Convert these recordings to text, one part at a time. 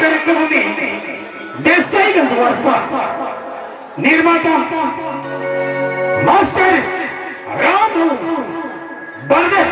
కార్యక్రమాన్ని దేశాయిగంజ్ వరుస నిర్మాత మాస్టర్ రాము బర్దే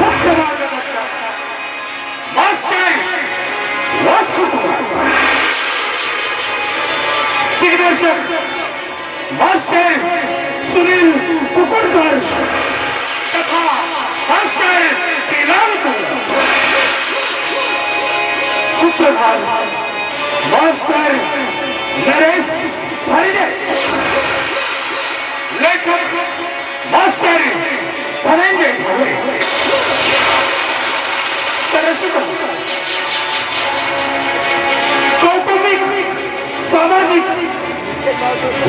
ముఖ్యమైన మాస్టర్ వాసు దిగ్దర్శక్ మాస్టర్ సునీల్ कुकुरकर तथा मास्टर तिला सूत्रधार मास्टर नरेश भरणे लेखक मास्टर धनंजय ढोरे तर अशी गोष्ट. कौटुंबिक सामाजिक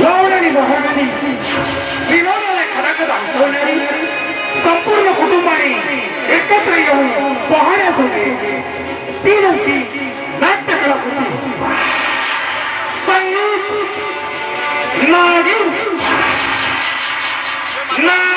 लावण आणि वाहनाने विनोदाला खराखत हसवणारी संपूर्ण कुटुंबाने एकत्र येऊन पाहण्यासाठी ती नव्हती नाट्यकला संगीत नागिन नागिन नागिन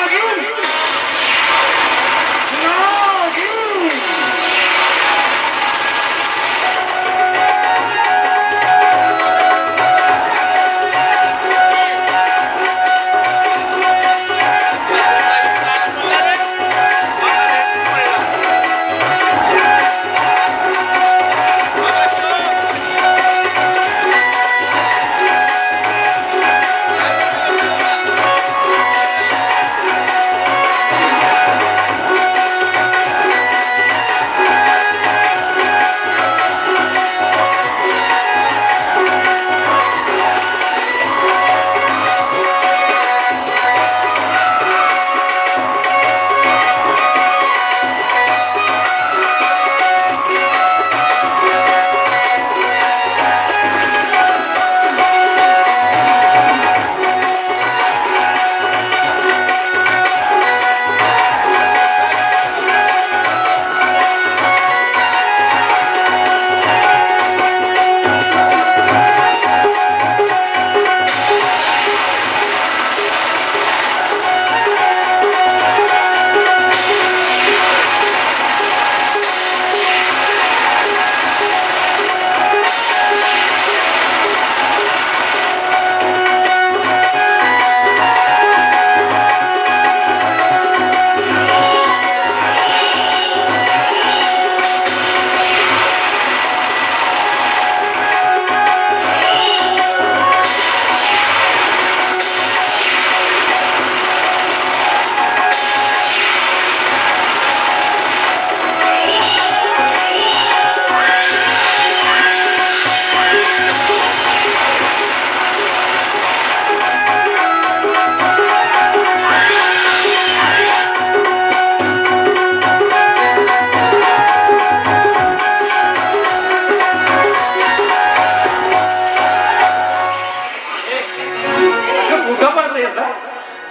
कुठं पडतेस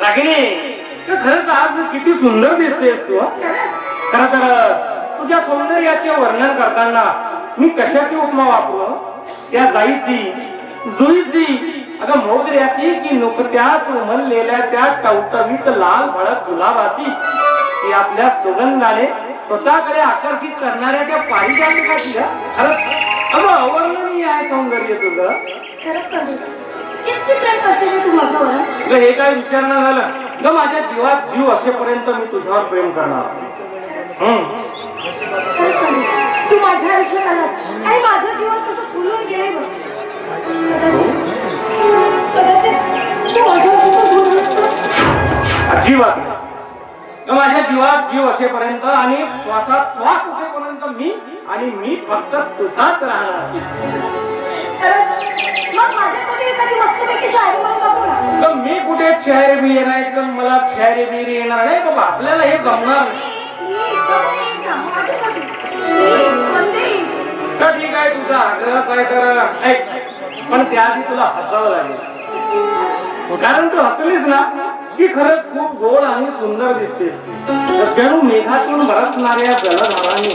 रागिणी खरंच आज किती सुंदर दिसतेस तू खर खरं तर तुझ्या सौंदर्याचे वर्णन करताना मी कशाची उपमा वापरू त्या जाईची जुईची अगं मोगऱ्याची की नुकत्याच उमललेल्या त्या टवटवीत लाल भडक गुलाबाची की आपल्या सुगंधाने स्वतःकडे आकर्षित करणाऱ्या त्या पारिजातकाची खरंच अगं अवर्णनीय आहे सौंदर्य तुझं. खरंच तू माझ्यावर ग हे काय विचारणं झालं. ग माझ्या जीवात जीव असेपर्यंत मी तुझ्यावर प्रेम करणार. हम्म. खरंच सांगू? तू माझ्या आयुष्यात आलास आणि माझं जीवन कसं फुलून गेलंय बघ. कदाचित कदाचित तू माझ्यापासून दूर नसतो अजिबात नाही. ग माझ्या जीवात जीव असेपर्यंत आणि श्वासात श्वास असेपर्यंत मी आणि मी फक्त तुझाच राहणार. मी कुठे छेरे बी येणार? तर मला छेरे बिरी येणार नाही बाबा. आपल्याला हे जमणार तर ठीक आहे तुझा आग्रह आहे तर ऐक पण त्याआधी तुला हसावं लागेल. कारण तू हसलीस ना की खरंच खूप गोड आणि सुंदर दिसतेस जणू मेघातून बरसणाऱ्या जलधारांनी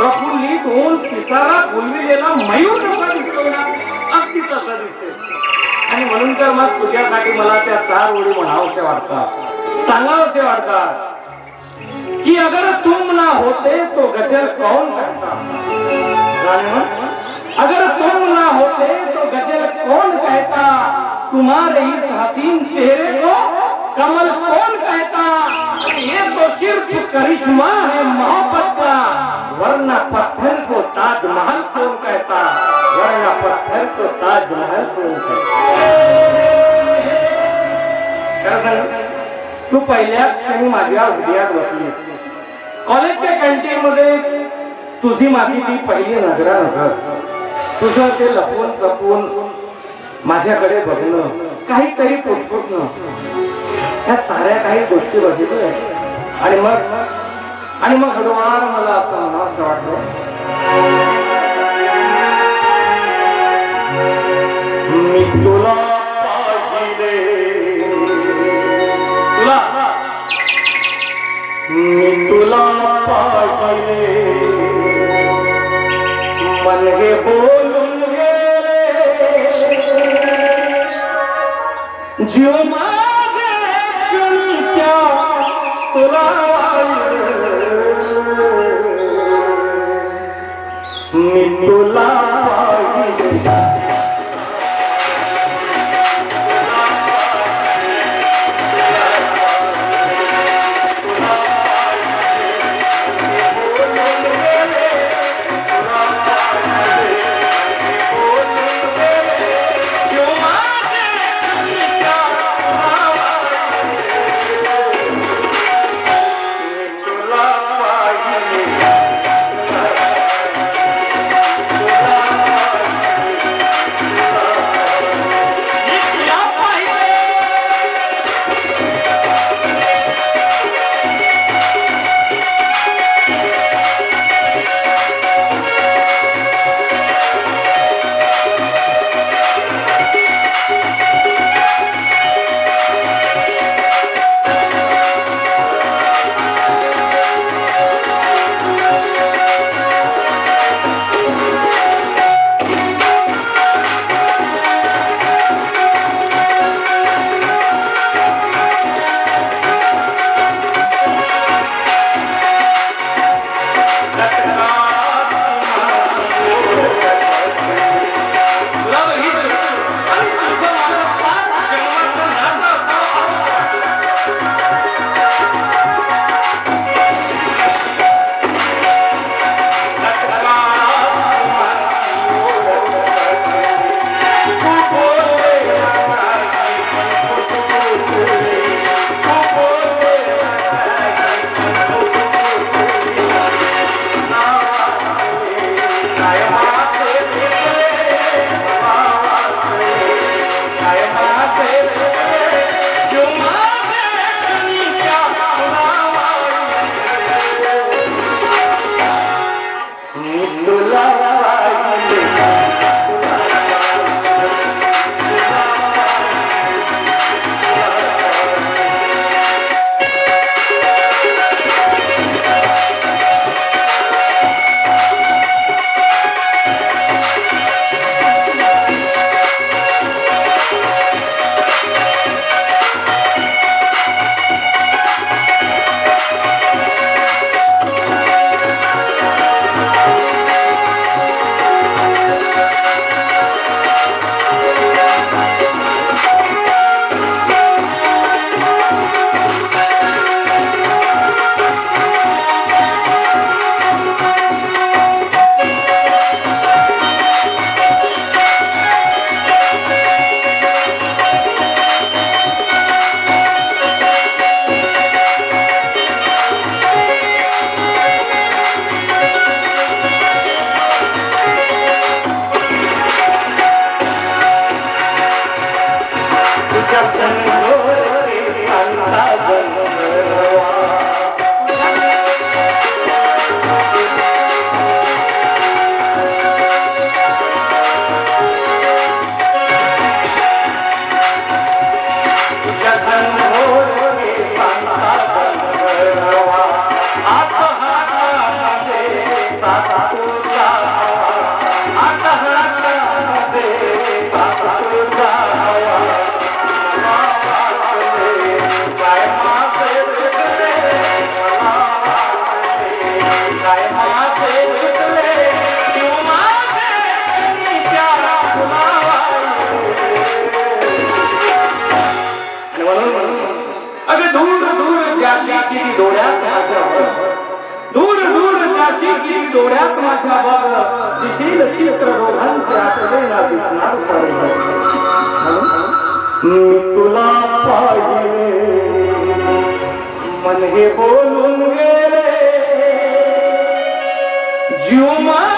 प्रफुल्लित होऊन तिसाला बोलविलेला मयूर कसा दिसतो ना? अगदी तसा दिसते आणि म्हणून तर मग तुझ्यासाठी मला त्या चार ओळी म्हणावसे वाटतात. सांगावसे वाटतात कि अगर तुम ना होते तो गजल कौन कहता अगर तुम ना होते तो गजल कौन कहता? तुम्हारे इस हसीन चेहरे को कमल कौन कहता? ये तो सिर्फ करिश्मा है मोहब्बत का। वरना पत्थर को ताजमहल कौन कहता? वरना पत्थर को ताजमहल कौन कहता? तू पहिल्या क्षणी माझ्या हृदयात बसलीस. कॉलेजच्या कॅन्टीन मध्ये तुझी माझी ती पहिली नजरा नजर. तुझं ते लपवून जपून माझ्याकडे बघणं काहीतरी पुटपुटणं. ह्या साऱ्या काही गोष्टी बघितल्या. आणि मग आणि मग हळूवार मला असं म्हणा असं वाटलं. मी तुला पाहिले. तुला? मी तुला पाहिले. मन हे बोलून गेले. जीव मा মৃত্যু डोळ्यात दूर दूर काशी की डोळ्यात माझ्या चित्र आपल्याला दिसणार तुला पाहिले. मन हे बोलून गेले. जीव मा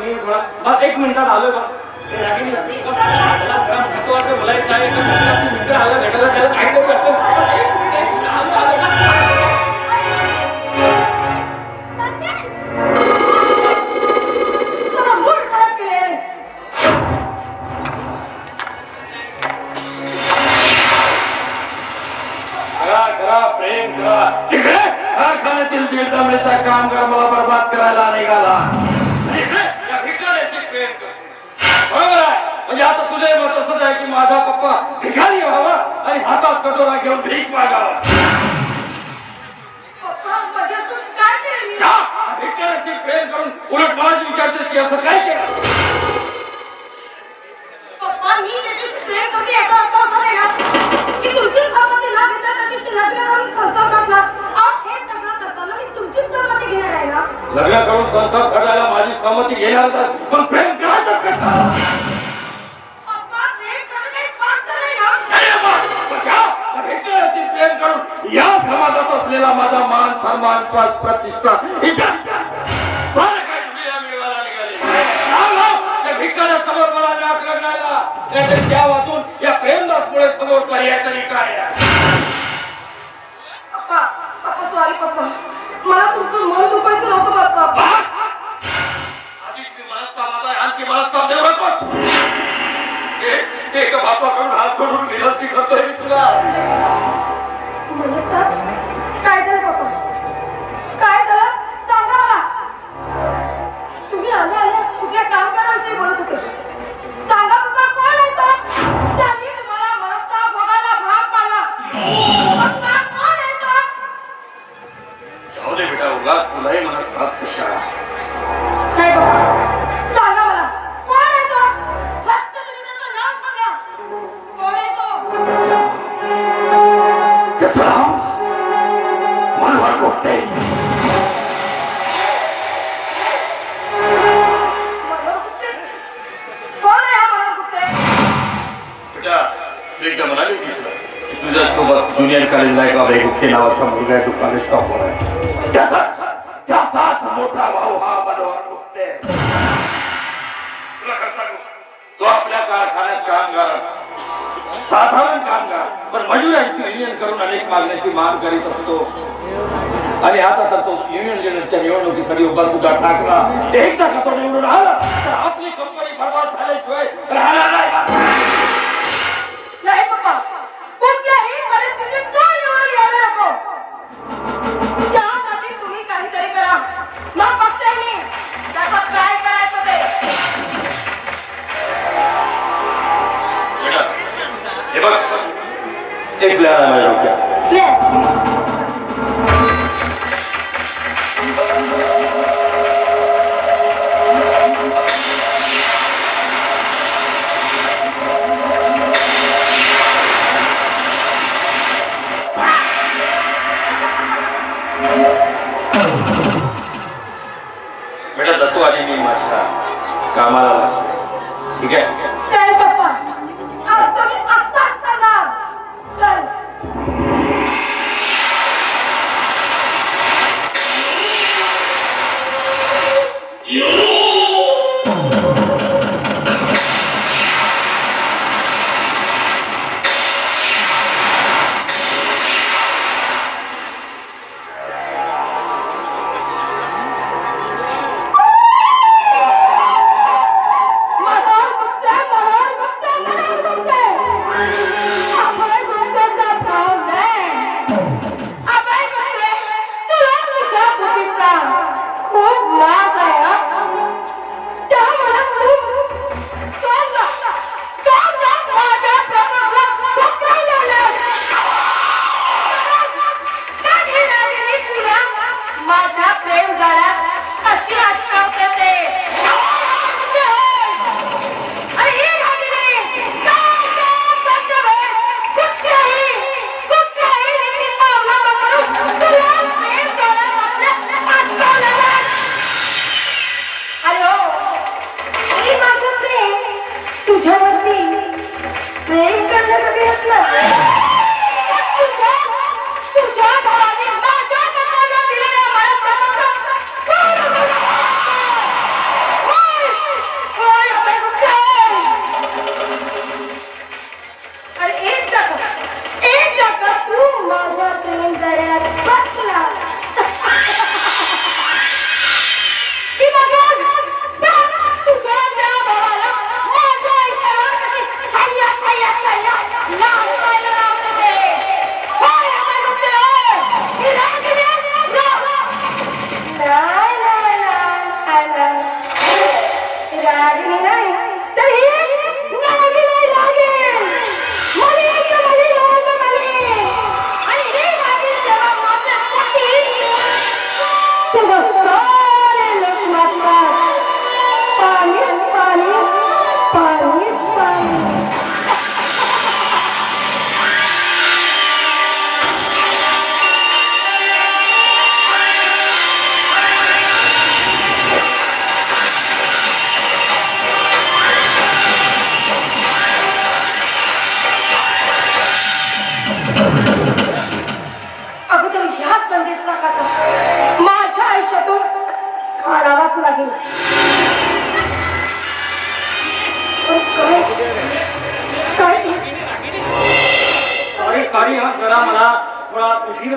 मी थोडा. एक मिनिटात मला जरा महत्वाचं बोलायचं आहे मित्र आला भेटायला त्याला काय तरी आलो, आलो, करा करा प्रेम करा. तिकडे? कारखान्यातील दीडदमडीचा कामगार मला बर्बाद करायला निघाला. म्हणजे आता तुझे मत असं आहे की माझा पप्पा भिकारी व्हावा आणि हातात कटोरा घेऊन भीक मागावा. भिकाऱ्याशी प्रेम करून उलट की असं काय केलं? पप्पा मी त्याच्याशी प्रेम करते याचा अर्थ असा नाही ना की तुमची संमती न घेता त्याच्याशी लग्न करून संसार करणार अहो, हे सगळं करताना मी तुमचीच संमती घेणार आहे ना लग्न करून संसार करायला माझी सहमती घेणार तर पण प्रेम करायचं कसं? पप्पा प्रेम करणं काही पाप तर नाही ना अरे बा, बघा, त्या भिकाऱ्याशी प्रेम करून या असलेला माझा मान सन्मान पद प्रतिष्ठा मला नाक. नाहीतर त्या वाचून या प्रेमदासमुळे समोर पर्याय तरी काय सॉरी पप्पा मला तुमचं मन दुखायचं नव्हतं पप्पा. बा, आधीच मी मनस्तापात आहे, आणखी मनस्ताप देऊ नकोस. ए- एका बापाकडून हात जोडून विनंती करतोय मी तुला. युनियन निवडणुकीसाठी उभा सुद्धा टाकला एकदा तो निवडून आला तर आपली कंपनी बर्बाद झाल्याशिवाय राहणार नाही नाही पप्पा कुठल्याही परिस्थितीत तो निवडून यायला नको त्यासाठी तुम्ही काहीतरी करा मग बघते मी त्याचं काय करायचं ते बेटा, हे बघ. एक प्लॅन आहे माझ्या डोक्यात. Tell me.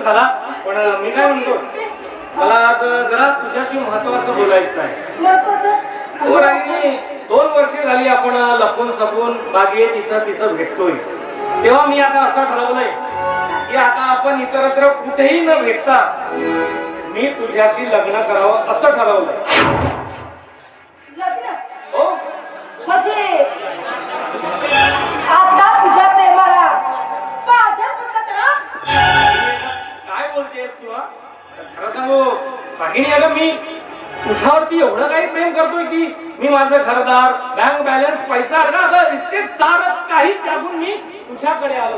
झाला. पण मी काय म्हणतो? मला आज जरा तुझ्याशी महत्वाचं बोलायचं आहे. हो दोन वर्ष झाली आपण लपून सपून मागे तिथं तिथं भेटतोय. तेव्हा मी आता असं ठरवलंय की आता आपण इतरत्र कुठेही न भेटता मी तुझ्याशी लग्न करावं असं ठरवलंय. माझं घरदार बँक बॅलन्स पैसा अर्धा इस्टेट सारं काही त्यागून मी तुझ्याकडे आलो.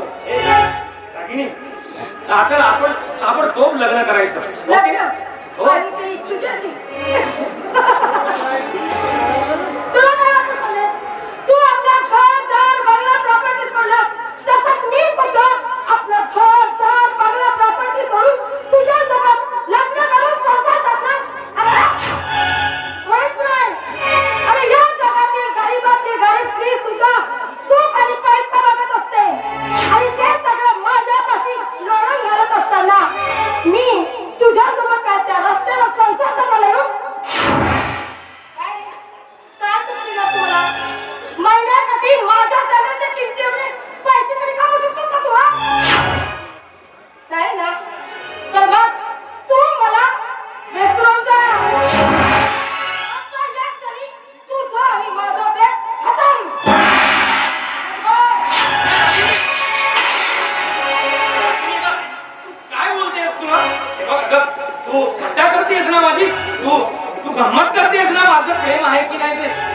आपण आपण तोप लग्न करायचं. हो.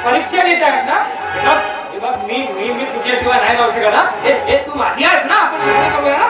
परीक्षा देत आहेस ना? मी मी मी तुझ्याशिवाय नाही जाऊ शकत ना हे तू माझी आहेस ना? आपण करूया ना?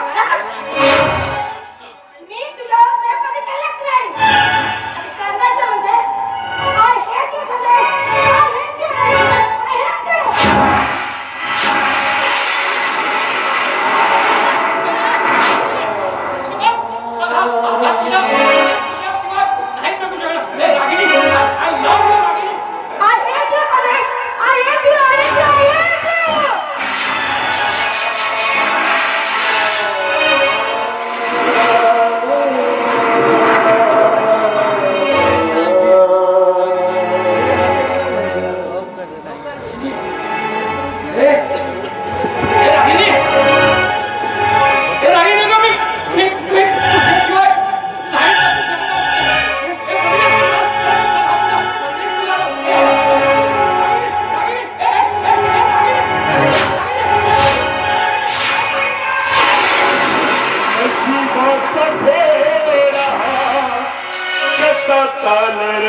صلى